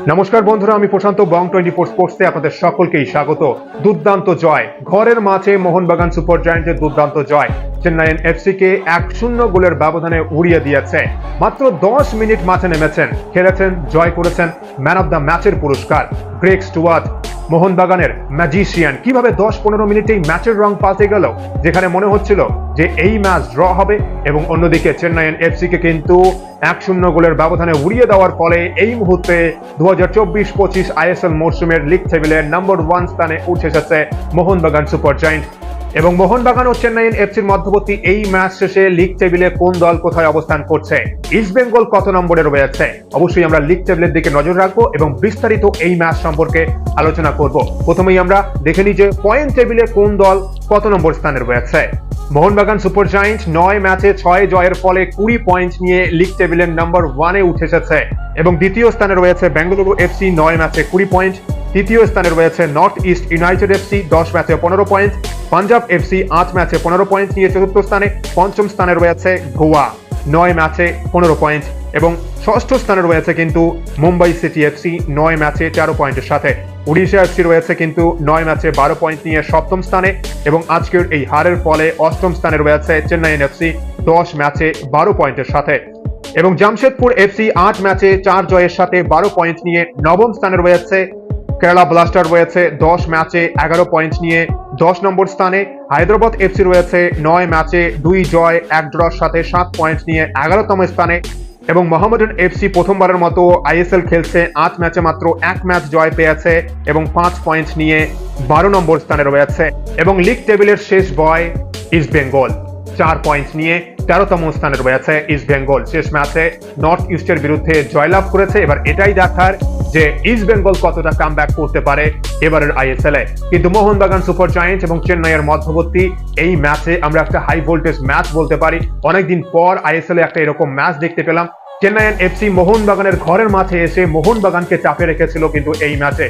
নমস্কার বন্ধুরা, আমি প্রশান্ত বং টোয়েন্টি ফোর স্পোর্টসে আপনাদের সকলকেই স্বাগত। দুর্দান্ত জয়। ঘরের মাঠে মোহনবাগান সুপার জায়ান্টের দুর্দান্ত জয়। চেন্নাইয়ের এফসি কে এক শূন্য গোলের ব্যবধানে উড়িয়ে দিয়েছে। মাত্র দশ মিনিট মাঠে নেমেছেন। খেলেছেন, জয় করেছেন ম্যান অব দ্য ম্যাচের পুরস্কার। গ্রেক স্টুয়ার্ট মোহনবাগানের ম্যাজিশিয়ান কীভাবে দশ পনেরো মিনিটেই ম্যাচের রং পাল্টে গেল? যেখানে মনে হচ্ছিল যে এই ম্যাচ ড্র হবে এবং অন্যদিকে চেন্নাইয়ের এফসি কে কিন্তু এক শূন্য গোলের ব্যবধানে উড়িয়ে দেওয়ার ফলে এই মুহূর্তে দু হাজার চব্বিশ পঁচিশ আইএসএল মরশুমের লিগ টেবিলের নম্বর ওয়ান স্থানে উঠে এসেছে মোহনবাগান সুপার জায়েন্ট এবং মোহনবাগান ও চেন্নাইয়ের এফসির মধ্যবর্তী এই ম্যাচ শেষে লিগ টেবিলে কোন দল কোথায় অবস্থান করছে? ইস্ট বেঙ্গল কত নম্বরে রয়েছে অবশ্যই আমরা লিগ টেবিলের দিকে নজর রাখব এবং বিস্তারিত এই ম্যাচ সম্পর্কে আলোচনা করব। প্রথমেই আমরা দেখে নিই যে পয়েন্ট টেবিলে কোন দল কত নম্বর স্থানে রয়েছে মোহনবাগান সুপার জায়েন্ট নয় ম্যাচে ছয় জয়ের ফলে কুড়ি পয়েন্ট নিয়ে লিগ টেবিলের নাম্বার ওয়ানে উঠে এসেছে। এবং দ্বিতীয় স্থানে রয়েছে বেঙ্গালুরু এফসি নয় ম্যাচে কুড়ি পয়েন্ট তৃতীয় স্থানে রয়েছে নর্থ ইস্ট ইউনাইটেড এফসি দশ ম্যাচে পনেরো পয়েন্ট পাঞ্জাব এফসি আট ম্যাচে পনেরো পয়েন্ট নিয়ে চতুর্থ স্থানে পঞ্চম স্থানে রয়েছে গোয়া। নয় ম্যাচে পনেরো পয়েন্ট এবং ষষ্ঠ স্থানে রয়েছে কিন্তু মুম্বাই সিটি এফসি নয় ম্যাচে তেরো পয়েন্টের সাথে। উড়িষ্যা এফসি রয়েছে কিন্তু নয় ম্যাচে বারো পয়েন্ট নিয়ে সপ্তম স্থানে এবং আজকের এই হারের ফলে অষ্টম স্থানে রয়েছে চেন্নাইন এফসি দশ ম্যাচে বারো পয়েন্টের সাথে। এবং জামশেদপুর এফসি আট ম্যাচে চার জয়ের সাথে বারো পয়েন্ট নিয়ে নবম স্থানে রয়েছে কেরালা ব্লাস্টার রয়েছে দশ ম্যাচে এগারো পয়েন্ট নিয়ে। দশ নম্বর স্থানে হায়দ্রাবাদ এফসি রয়েছে নয় ম্যাচে দুই জয়, এক ড্রর সাথে সাত পয়েন্ট নিয়ে এগারোতম স্থানে। এবং মোহামেডান এফসি প্রথমবারের মতো আইএসএল খেলছে আট ম্যাচে মাত্র এক ম্যাচ জয় পেয়েছে এবং পাঁচ পয়েন্ট নিয়ে বারো নম্বর স্থানে রয়েছে। এবং লিগ টেবিলের শেষ বয় ইস্ট বেঙ্গল, চার পয়েন্ট নিয়ে তেরোতম স্থানে রয়েছে ইস্ট বেঙ্গল। শেষ ম্যাচে নর্থ ইস্টের বিরুদ্ধে জয়লাভ করেছে। এবার এটাই দেখার যে ইস্ট বেঙ্গল কতটা কাম করতে পারে এবারের আইএসএল এ। কিন্তু মোহনবাগান সুপার জায়েন্ট এবং চেন্নাইয়ের মধ্যবর্তী এই ম্যাচে আমরা একটা হাই ভোল্টেজ ম্যাচ বলতে পারি। অনেকদিন পর আইএসএল এ একটা এরকম ম্যাচ দেখতে পেলাম। চেন্নাইয়ের এফসি মোহনবাগানের ঘরের মাঠে এসে মোহনবাগানকে চাপে রেখেছিল কিন্তু এই ম্যাচে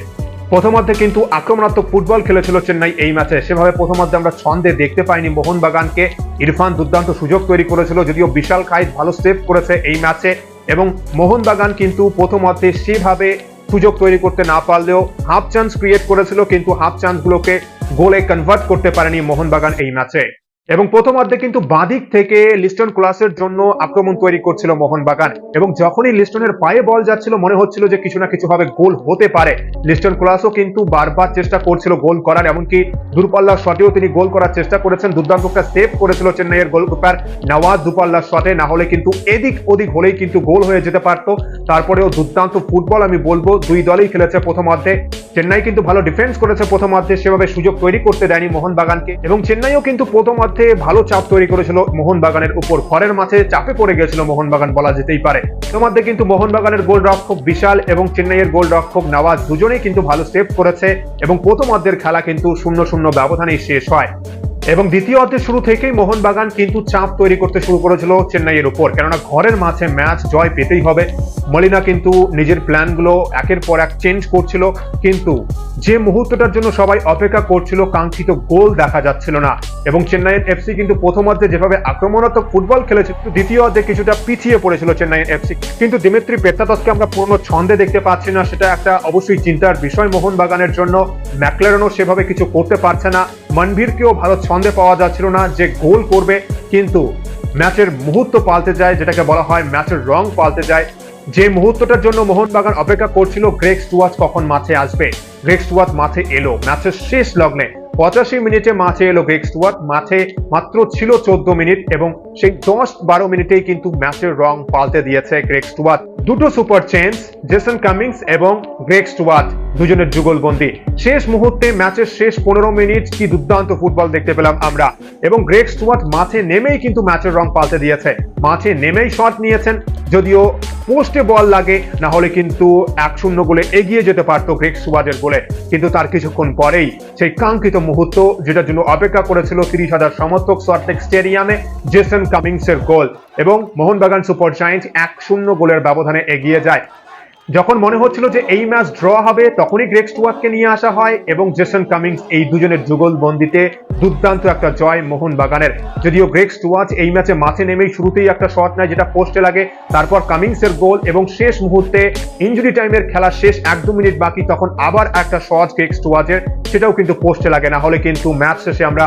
প্রথমার্ধে কিন্তু আক্রমণাত্মক ফুটবল খেলেছিল চেন্নাই এই ম্যাচে সেভাবে প্রথমার্ধে আমরা ছন্দে দেখতে পাইনি মোহনবাগানকে। ইরফান দুর্দান্ত সুযোগ তৈরি করেছিল, যদিও বিশাল খাইজ ভালো সেভ করেছে এই ম্যাচে এবং মোহনবাগান কিন্তু প্রথমার্ধে সেভাবে সুযোগ তৈরি করতে না পারলেও হাফ চান্স ক্রিয়েট করেছিল, কিন্তু হাফ চান্সগুলোকে গোলে কনভার্ট করতে পারেনি মোহনবাগান এই ম্যাচে এবং প্রথম অর্ধে কিন্তু বাদিক থেকে লিস্টন ক্লাসের জন্য আক্রমণ তৈরি করছিল মোহনবাগান। এবং যখনই লিস্টনের পায়ে বল যাচ্ছিল, মনে হচ্ছিল যে কিছু না কিছু ভাবে গোল হতে পারে। লিস্টন ক্লাসও কিন্তু বারবার চেষ্টা করছিল গোল করার, এমনকি দূরপাল্লার শটেও তিনি গোল করার চেষ্টা করেছেন। দুর্দান্ত একটা সেভ করেছিল চেন্নাইয়ের গোলকিপার নওয়াজ দুপাল্লার শটে। না হলে কিন্তু এদিক ওদিক হলেই কিন্তু গোল হয়ে যেতে পারতো। তারপরেও দুর্দান্ত ফুটবল আমি বলব, দুই দলই খেলেছে প্রথমার্ধে। চেন্নাই কিন্তু ভালো ডিফেন্স করেছে প্রথমার্ধে সেভাবে সুযোগ তৈরি করতে দেয়নি মোহনবাগানকে। এবং চেন্নাইও কিন্তু প্রথমার্ধে ভালো চাপ তৈরি করেছিল মোহনবাগানের উপর। ঘরের মাঠে চাপে পড়ে গেছিল মোহনবাগান বলা যেতেই পারে। তোমাদের কিন্তু মোহনবাগানের গোল রক্ষক বিশাল এবং চেন্নাইয়ের গোল রক্ষক নওয়াজ দুজনেই কিন্তু ভালো সেভ করেছে। এবং প্রথমার্ধের খেলা কিন্তু শূন্য শূন্য ব্যবধানেই শেষ হয়। এবং দ্বিতীয় অর্ধের শুরু থেকেই মোহনবাগান কিন্তু চাপ তৈরি করতে শুরু করেছিল চেন্নাইয়ের উপর। কেননা ঘরের মাঝে ম্যাচ জয় পেতেই হবে। মলিনা কিন্তু নিজের প্ল্যানগুলো একের পর এক চেঞ্জ করছিল। কিন্তু যে মুহূর্তটার জন্য সবাই অপেক্ষা করছিল, কাঙ্ক্ষিত গোল দেখা যাচ্ছিল না। এবং চেন্নাইয়ের এফসি কিন্তু প্রথম অর্ধে যেভাবে আক্রমণাত্মক ফুটবল খেলেছে দ্বিতীয় অর্ধে কিছুটা পিছিয়ে পড়েছিল চেন্নাইয়ের এফসি। কিন্তু দিমিত্রি পেত্তাতসকে আমরা পুরনো ছন্দে দেখতে পাচ্ছি না, সেটা একটা অবশ্যই চিন্তার বিষয়। মোহনবাগানের জন্য ম্যাকলারেনও সেভাবে কিছু করতে পারছে না। মনভীরকেও ভালো ছন্দে পাওয়া যাচ্ছিল না যে গোল করবে, কিন্তু ম্যাচের মুহূর্ত পাল্টে যায়, যেটাকে বলা হয় ম্যাচের রং পাল্টে যায়। যে মুহূর্তটার জন্য মোহনবাগান অপেক্ষা করছিল গ্রেক স্টুয়ার্ট কখন মাঠে আসবে? গ্রেক স্টুয়ার্ট মাঠে এলো। ম্যাচের শেষ লগ্নে পঁচাশি মিনিটে মাঠে এলো গ্রেক স্টুয়ার্ট। মাঠে মাত্র ছিল চোদ্দ মিনিট এবং সেই দশ বারো মিনিটেই কিন্তু ম্যাচের রং পাল্টে দিয়েছে গ্রেক স্টুয়ার্ট। দুটো সুপার চেঞ্জ, জেসন কামিংস এবং গ্রেক স্টুয়ার্ট, দুজনের যুগলবন্দি। শেষ মুহূর্তে ম্যাচের শেষ পনেরো মিনিট কি দুর্দান্ত ফুটবল দেখতে পেলাম আমরা। এবং গ্রেক স্টুয়ার্ট মাঠে নেমেই কিন্তু ম্যাচের রং পাল্টে দিয়েছে। মাঠে নেমেই শট নিয়েছেন, যদিও পোস্টে বল লাগে, না হলে কিন্তু এক শূন্য গোলে এগিয়ে যেতে পারত গ্রেক সুয়াজের গোলে। কিন্তু তার কিছুক্ষণ পরেই সেই কাঙ্ক্ষিত মুহূর্ত, যেটার জন্য অপেক্ষা করেছিল তিরিশ হাজার সমর্থক সল্টলেক স্টেডিয়ামে, জেসন কামিংসের গোল। এবং মোহনবাগান সুপার জায়েন্ট এক শূন্য গোলের ব্যবধানে এগিয়ে যায়। যখন মনে হচ্ছিল যে এই ম্যাচ ড্র হবে, তখনই গ্রেক স্টুয়ার্টকে নিয়ে আসা হয় এবং জেসন কামিংস এই দুজনের যুগল বন্দিতে দুর্দান্ত একটা জয় মোহন বাগানের যদিও গ্রেক স্টুয়ার্ট এই ম্যাচে মাঠে নেমেই শুরুতেই একটা শট নেয় যেটা পোস্টে লাগে, তারপর কামিংসের গোল এবং শেষ মুহূর্তে ইঞ্জুরি টাইমের খেলা শেষ এক দু মিনিট বাকি, তখন আবার একটা শট গ্রেক স্টুয়ার্টের, সেটাও কিন্তু পোস্টে লাগে না। হলে কিন্তু ম্যাচ শেষে আমরা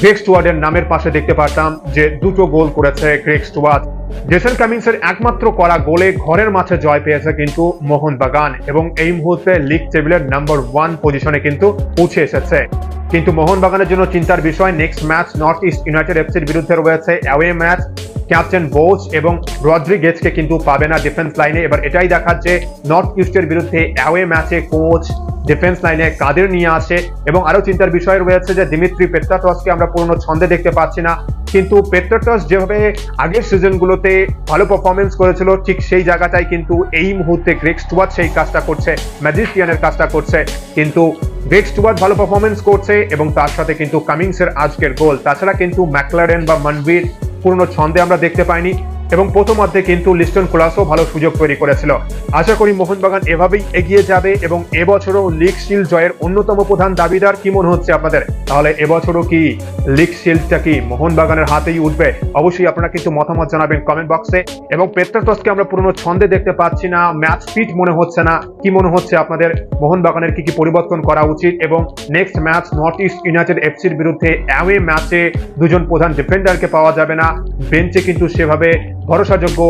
গ্রেক স্টুয়ার্ডের নামের পাশে দেখতে পারতাম যে দুটো গোল করেছে গ্রেক স্টুয়ার্ট। জেসন কামিংসের একমাত্র করা গোলে ঘরের মাঠে জয় পেয়েছে কিন্তু মোহনবাগান এবং এই মুহূর্তে লিগ টেবিলের নাম্বার ওয়ান পজিশনে কিন্তু পৌঁছে এসেছে। কিন্তু মোহনবাগানের জন্য চিন্তার বিষয়, next match North East United এফসির বিরুদ্ধে রয়েছে অ্যাওয়ে ম্যাচ, ক্যাপ্টেন বোচ এবং রদ্রি রদ্রিগেজকে কিন্তু পাবে না ডিফেন্স লাইনে। এবার এটাই দেখাচ্ছে নর্থ ইস্টের বিরুদ্ধে অ্যাওয়ে ম্যাচে কোচ ডিফেন্স লাইনে কাদের নিয়ে আসে এবং আরও চিন্তার বিষয় রয়েছে যে দিমিত্রি পেট্রাটসকে আমরা পুরনো ছন্দে দেখতে পাচ্ছি না। কিন্তু পেট্রাটস যেভাবে আগের সিজনগুলোতে ভালো পারফরমেন্স করেছিল, ঠিক সেই জায়গাটাই কিন্তু এই মুহূর্তে গ্রেক স্টুয়ার্ট সেই কাজটা করছে ম্যাজিস্টিয়ানের কাজটা করছে। কিন্তু গ্রেক স্টুয়ার্ট ভালো পারফরমেন্স করছে এবং তার সাথে কিন্তু কামিংসের আজকের গোল তাছাড়া কিন্তু ম্যাকলারেন বা মনবীর পুরনো ছন্দে আমরা দেখতে পাইনি। এবং প্রথমার্ধে কিন্তু লিস্টন কোলাসও ভালো সুযোগ তৈরি করেছিল। আশা করি মোহনবাগান এভাবেই এগিয়ে যাবে এবং এবছরও লিগ শিল্ড জয়ের অন্যতম প্রধান দাবিদার কি মনে হচ্ছে আপনাদের? তাহলে এবছরও কি লিগ শিল্ডটা কি মোহনবাগানের হাতেই উঠবে? অবশ্যই আপনারা কিন্তু মতামত জানাবেন কমেন্ট বক্সে এবং পেট্রাটসকে আমরা পুরনো ছন্দে দেখতে পাচ্ছি না ম্যাচ ফিট মনে হচ্ছে না। কি মনে হচ্ছে আপনাদের? মোহনবাগানের কি কি পরিবর্তন করা উচিত? এবং next match North East United এফসির বিরুদ্ধে অ্যাওয়ে ম্যাচে দুজন প্রধান ডিফেন্ডারকে পাওয়া যাবে না। বেঞ্চে কিন্তু সেভাবে ভরসাযোগ্য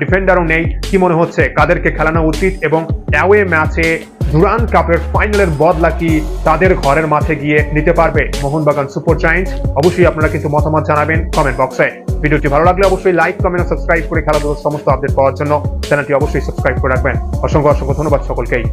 ডিফেন্ডারও নেই। কি মনে হচ্ছে? কাদেরকে খেলানো উচিত এবং অ্যাওয়ে ম্যাচে ডুরান কাপের ফাইনালের বদলা কি তাদের ঘরের মাঠে গিয়ে নিতে পারবে? মোহনবাগান সুপার জায়েন্ট অবশ্যই আপনারা কিন্তু মতামত জানাবেন কমেন্ট বক্সে ভিডিওটি ভালো লাগলে অবশ্যই লাইক কমেন্ট সাবস্ক্রাইব করে খেলাধুলার সমস্ত আপডেট পাওয়ার জন্য। চ্যানেলটি অবশ্যই সাবস্ক্রাইব করে রাখবেন। অসংখ্য অসংখ্য ধন্যবাদ সকলকেই।